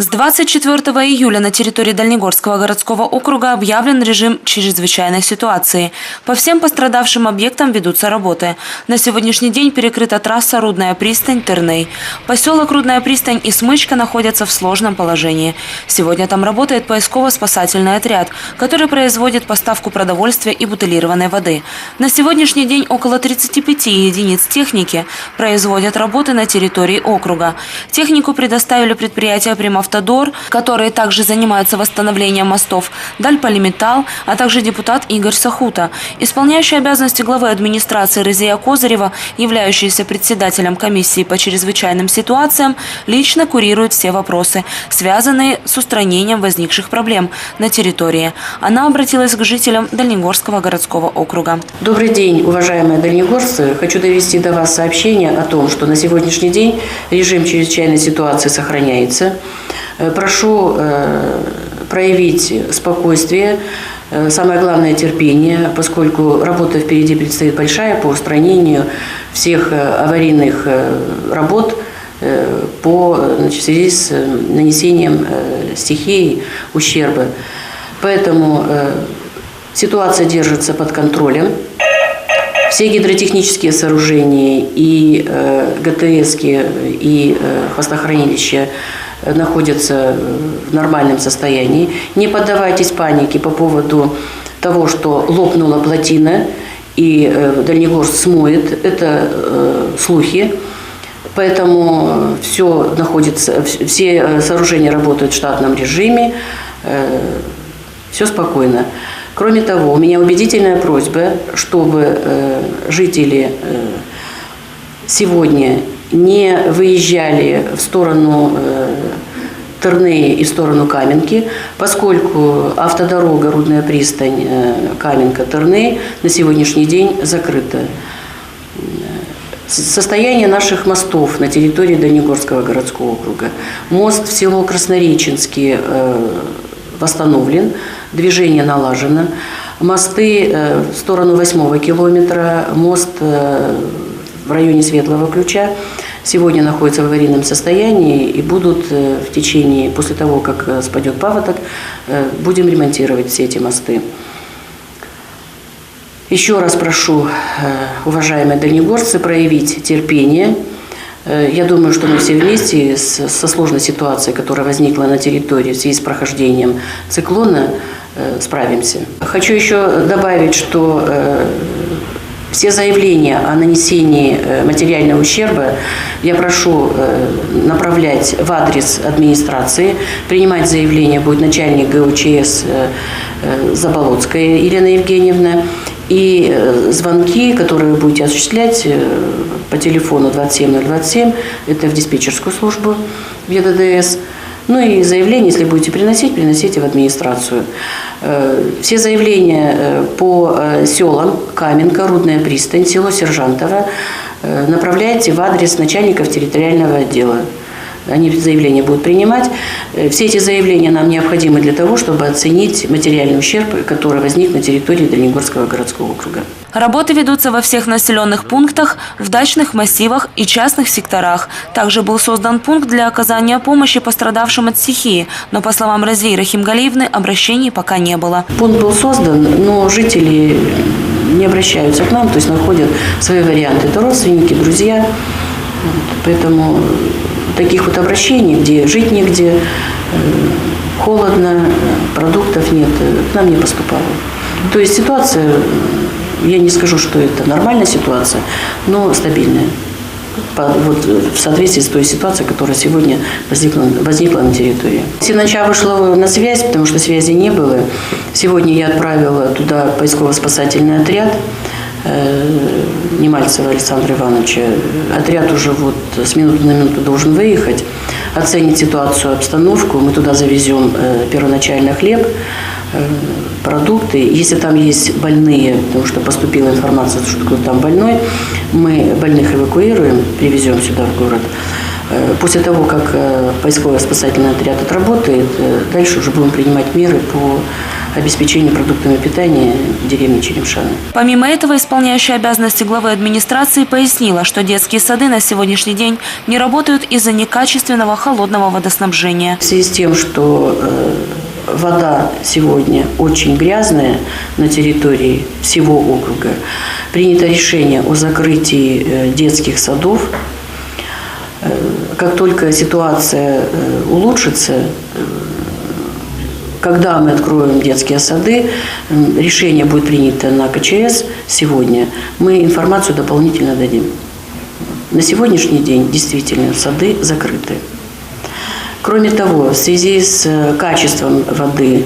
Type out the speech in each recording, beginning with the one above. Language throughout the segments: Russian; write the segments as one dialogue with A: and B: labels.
A: С 24 июля на территории Дальнегорского городского округа объявлен режим чрезвычайной ситуации. По всем пострадавшим объектам ведутся работы. На сегодняшний день перекрыта трасса Рудная пристань Терней. Поселок Рудная пристань и Смычка находятся в сложном положении. Сегодня там работает поисково-спасательный отряд, который производит поставку продовольствия и бутылированной воды. На сегодняшний день около 35 единиц техники производят работы на территории округа. Технику предоставили предприятия «Примавтодор», которые также занимаются восстановлением мостов, Дальполиметалл, а также депутат Игорь Сахута. Исполняющий обязанности главы администрации Розия Козырева, являющаяся председателем комиссии по чрезвычайным ситуациям, лично курирует все вопросы, связанные с устранением возникших проблем на территории. Она обратилась к жителям Дальнегорского городского округа.
B: Добрый день, уважаемые дальнегорцы. Хочу довести до вас сообщение о том, что на сегодняшний день режим чрезвычайной ситуации сохраняется. Э, Прошу э, проявить спокойствие, э, самое главное терпение, поскольку работа впереди предстоит большая по устранению всех аварийных работ по, значит, в связи с нанесением стихии ущерба. Поэтому ситуация держится под контролем. Все гидротехнические сооружения и э, ГТС и э, хвостохранилища находятся в нормальном состоянии. Не поддавайтесь панике по поводу того, что лопнула плотина и э, Дальнегорск смоет. Это э, слухи. Поэтому все находится, все э, сооружения работают в штатном режиме, все спокойно. Кроме того, у меня убедительная просьба, чтобы жители сегодня не выезжали в сторону э, Тернеи и в сторону Каменки, поскольку автодорога Рудная пристань э, Каменка-Терней на сегодняшний день закрыта. Состояние наших мостов на территории Дальнегорского городского округа. Мост в село Краснореченский э, восстановлен, движение налажено. Мосты в сторону 8 километра, мост в районе Светлого Ключа сегодня находится в аварийном состоянии и будут э, в течение, после того, как э, спадет паводок, э, будем ремонтировать все эти мосты. Еще раз прошу, уважаемые дальнегорцы, проявить терпение. Я думаю, что мы все вместе со сложной ситуацией, которая возникла на территории в связи с прохождением циклона, справимся. Хочу еще добавить, что все заявления о нанесении э, материального ущерба я прошу э, направлять в адрес администрации. Принимать заявление будет начальник ГУЧС э, Заболоцкая Елена Евгеньевна. И звонки, которые вы будете осуществлять по телефону 27027, это в диспетчерскую службу в ЕДДС. Ну и заявление, если будете приносить, приносите в администрацию. Э, Все заявления э, по э, селам Каменка, Рудная пристань, село Сержантово направляйте в адрес начальников территориального отдела. Они заявления будут принимать. Э, Все эти заявления нам необходимы для того, чтобы оценить материальный ущерб, который возник на территории Дальнегорского городского округа.
A: Работы ведутся во всех населенных пунктах, в дачных массивах и частных секторах. Также был создан пункт для оказания помощи пострадавшим от стихии, но, по словам Розии Рахимгалиевны, обращений пока не было.
B: Пункт был создан, но жители не обращаются к нам, то есть находят свои варианты. Это родственники, друзья. Поэтому таких вот обращений, где жить негде, э, холодно, продуктов нет, э, к нам не поступало. То есть ситуация, я не скажу, что это нормальная ситуация, но стабильная. По- вот, э, в соответствии с той ситуацией, которая сегодня возникла, возникла на территории. Синача вышла на связь, потому что связи не было. Сегодня я отправила туда поисково-спасательный отряд Немальцева Александра Ивановича. Отряд уже вот с минуты на минуту должен выехать, оценить ситуацию, обстановку. Мы туда завезем э, первоначально хлеб, э, продукты. Если там есть больные, потому что поступила информация, что кто-то там больной, мы больных эвакуируем, привезем сюда в город. Э, После того, как э, поисково-спасательный отряд отработает, э, дальше уже будем принимать меры по обеспечения продуктами питания деревни Черемшаны.
A: Помимо этого, исполняющая обязанности главы администрации пояснила, что детские сады на сегодняшний день не работают из-за некачественного холодного водоснабжения.
B: В связи с тем, что э, вода сегодня очень грязная на территории всего округа, принято решение о закрытии э, детских садов. Э, Как только ситуация улучшится, когда мы откроем детские сады, решение будет принято на КЧС сегодня, мы информацию дополнительно дадим. На сегодняшний день действительно сады закрыты. Кроме того, в связи с э, качеством воды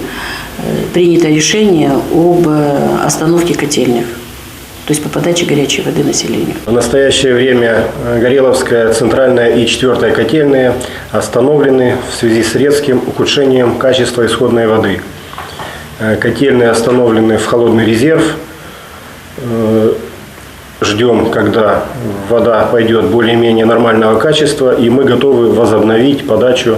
B: э, принято решение об э, остановке котельных, то есть по подаче горячей воды населению.
C: В настоящее время э, Гореловская центральная и четвертая котельные остановлены в связи с резким ухудшением качества исходной воды. Э, Котельные остановлены в холодный резерв. Э, Ждем, когда вода пойдет более-менее нормального качества, и мы готовы возобновить подачу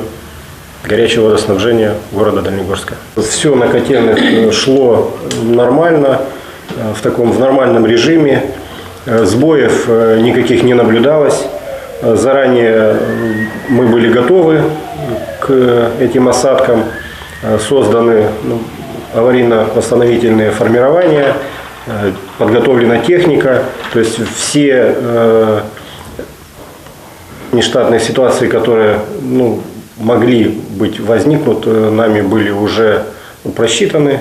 C: горячего водоснабжения города Дальнегорска. Все на котельных шло нормально, в таком в нормальном режиме. Э, Сбоев э, никаких не наблюдалось. Э, Заранее э, мы были готовы к этим осадкам. Э, Созданы ну, аварийно-восстановительные формирования, э, подготовлена техника. То есть все э, нештатные ситуации, которые ну, могли быть возникнут, э, нами были уже просчитаны,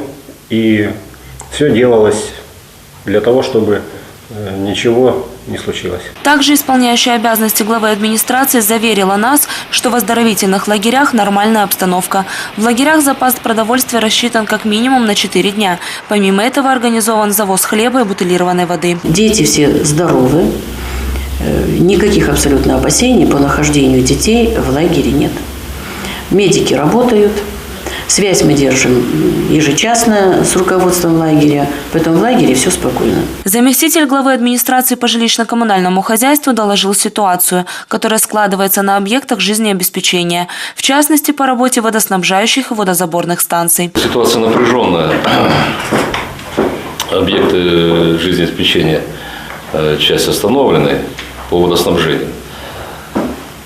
C: и все делалось для того, чтобы э, ничего не случилось.
A: Также исполняющая обязанности главы администрации заверила нас, что в оздоровительных лагерях нормальная обстановка. В лагерях запас продовольствия рассчитан как минимум на 4 дня. Помимо этого организован завоз хлеба и бутылированной воды.
B: Дети все здоровы, э, никаких абсолютно опасений по нахождению детей в лагере нет. Медики работают, связь мы держим ежечасно с руководством лагеря, поэтому в лагере все спокойно.
A: Заместитель главы администрации по жилищно-коммунальному хозяйству доложил ситуацию, которая складывается на объектах жизнеобеспечения, в частности по работе водоснабжающих и водозаборных станций.
D: Ситуация напряженная. Объекты жизнеобеспечения э, часть остановлены по водоснабжению.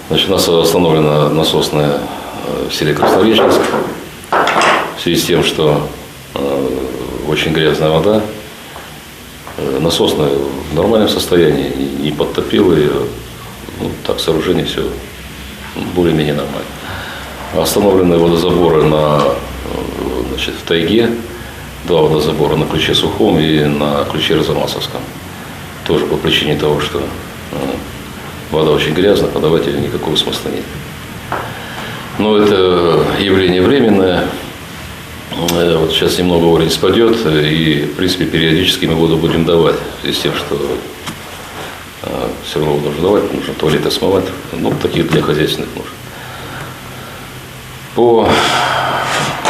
D: Значит, у нас остановлена насосная э, в селе Красновеченск в связи с тем, что э, очень грязная вода. Э, Насосная в нормальном состоянии, не- подтопила ее. Ну, так, сооружение все более-менее нормально. Остановлены водозаборы на, э, значит, в тайге, два водозабора на ключе Сухом и на ключе Розамасовском. Тоже по причине того, что вода очень грязная, подавать ее никакого смысла нет. Но это явление временное. Вот сейчас немного уровень спадет, и, в принципе, периодически мы воду будем давать, в связи с тем, что все равно нужно давать, нужно туалеты смывать, ну, таких для хозяйственных нужд. По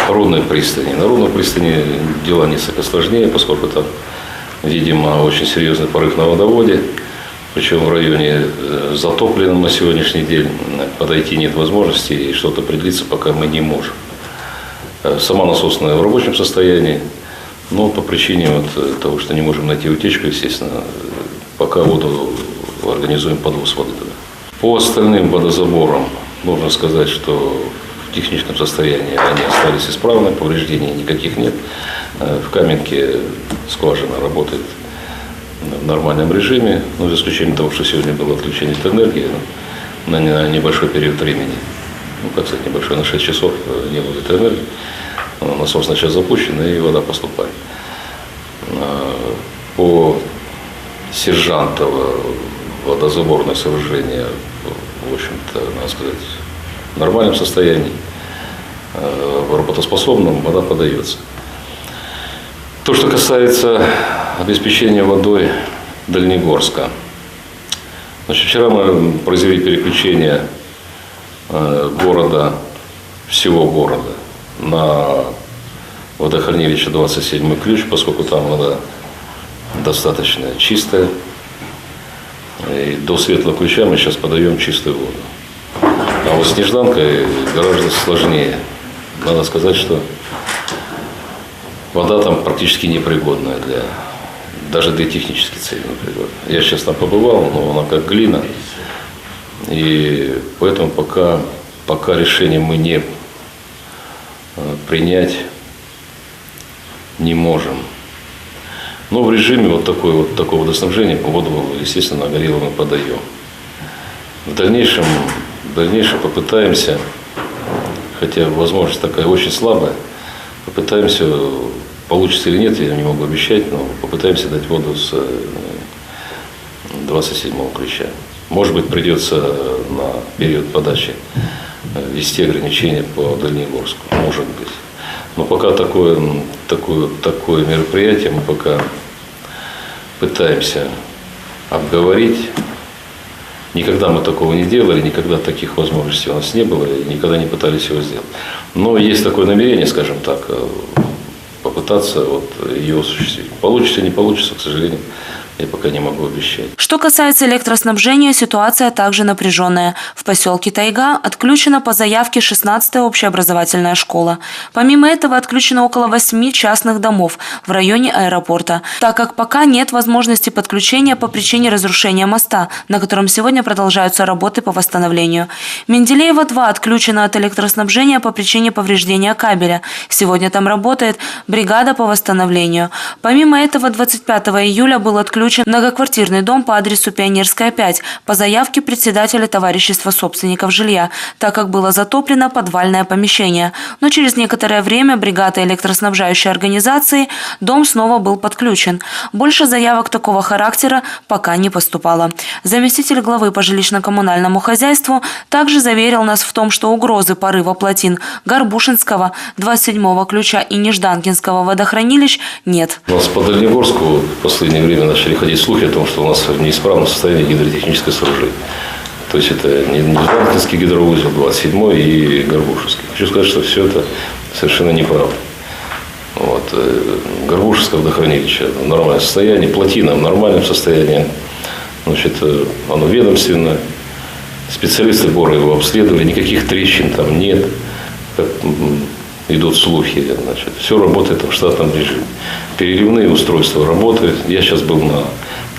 D: Рудной пристани. На Рудной пристани дела несколько сложнее, поскольку там, видимо, очень серьезный порыв на водоводе, причем в районе э, затопленном на сегодняшний день подойти нет возможности и что-то определиться пока мы не можем. Э, Сама насосная в рабочем состоянии, но по причине вот э, того, что не можем найти утечку, естественно, э, пока воду организуем подвоз воды. По остальным водозаборам можно сказать, что в техническом состоянии они остались исправны, повреждений никаких нет. В Каменке скважина работает в нормальном режиме, ну, за исключением того, что сегодня было отключение на не- на небольшой период времени. Ну, как сказать, небольшой, на 6 часов э, не было электроэнергии. Э, Насос сейчас запущен, и вода поступает. Э, По Сержантово водозаборное сооружение, в общем-то, надо сказать, в нормальном состоянии, э, в работоспособном, вода подается. То, что касается обеспечения водой Дальнегорска. Значит, вчера мы произвели переключение э, города, всего города на водохранилище 27 ключ, поскольку там вода достаточно чистая. И до светлого ключа мы сейчас подаем чистую воду. А вот с нежданкой гораздо сложнее. Надо сказать, что вода там практически непригодная для, даже для технических целей. Я сейчас там побывал, но она как глина. И поэтому пока, пока решение мы не э, принять не можем. Но в режиме вот, такой, вот такого водоснабжения по воду, естественно, на Горелого мы подаем. В дальнейшем, в дальнейшем попытаемся, хотя возможность такая очень слабая, попытаемся, получится или нет, я не могу обещать, но попытаемся дать воду с э, 27 ключа. Может быть, придется на период подачи э, ввести ограничения по Дальнегорску. Может быть. Но пока такое, такое, такое мероприятие мы пока пытаемся обговорить. Никогда мы такого не делали, никогда таких возможностей у нас не было, и никогда не пытались его сделать. Но есть такое намерение, скажем так, э, попытаться вот ее осуществить. Получится, не получится, к сожалению, я пока не могу обещать.
A: Что касается электроснабжения, ситуация также напряженная. В поселке Тайга отключена по заявке 16-я общеобразовательная школа. Помимо этого отключено около 8 частных домов в районе аэропорта, так как пока нет возможности подключения по причине разрушения моста, на котором сегодня продолжаются работы по восстановлению. Менделеева-2 отключена от электроснабжения по причине повреждения кабеля. Сегодня там работает бригада по восстановлению. Помимо этого, 25 июля был отключен многоквартирный дом по адресу Пионерская 5 по заявке председателя товарищества собственников жилья, так как было затоплено подвальное помещение. Но через некоторое время бригада электроснабжающей организации дом снова был подключен. Больше заявок такого характера пока не поступало. Заместитель главы по жилищно-коммунальному хозяйству также заверил нас в том, что угрозы порыва плотин Горбушинского, 27-го ключа и Нежданкинского водохранилищ нет.
D: У нас по Дальнегорску в последнее время начали ходить слухи о том, что у нас в неисправном состоянии гидротехническое сооружение. То есть это не Нижанкинский гидроузел 27 и Горбушевский. Хочу сказать, что все это совершенно неправда. Вот. э, Горбушевское водохранилище в нормальном состоянии, плотина в нормальном состоянии. Значит, э, оно ведомственное. Специалисты ГОРа его обследовали, никаких трещин там нет. Как идут слухи, значит, все работает в штатном режиме. Переливные устройства работают. Я сейчас был на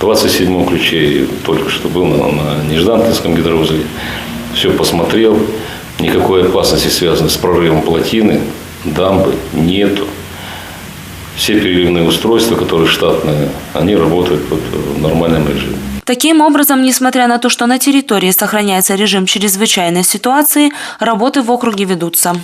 D: 27-м ключе, только что был на, на Нежданкинском гидроузле. Все посмотрел. Никакой опасности, связанной с прорывом плотины, дамбы, нету. Все переливные устройства, которые штатные, они работают в нормальном режиме.
A: Таким образом, несмотря на то, что на территории сохраняется режим чрезвычайной ситуации, работы в округе ведутся.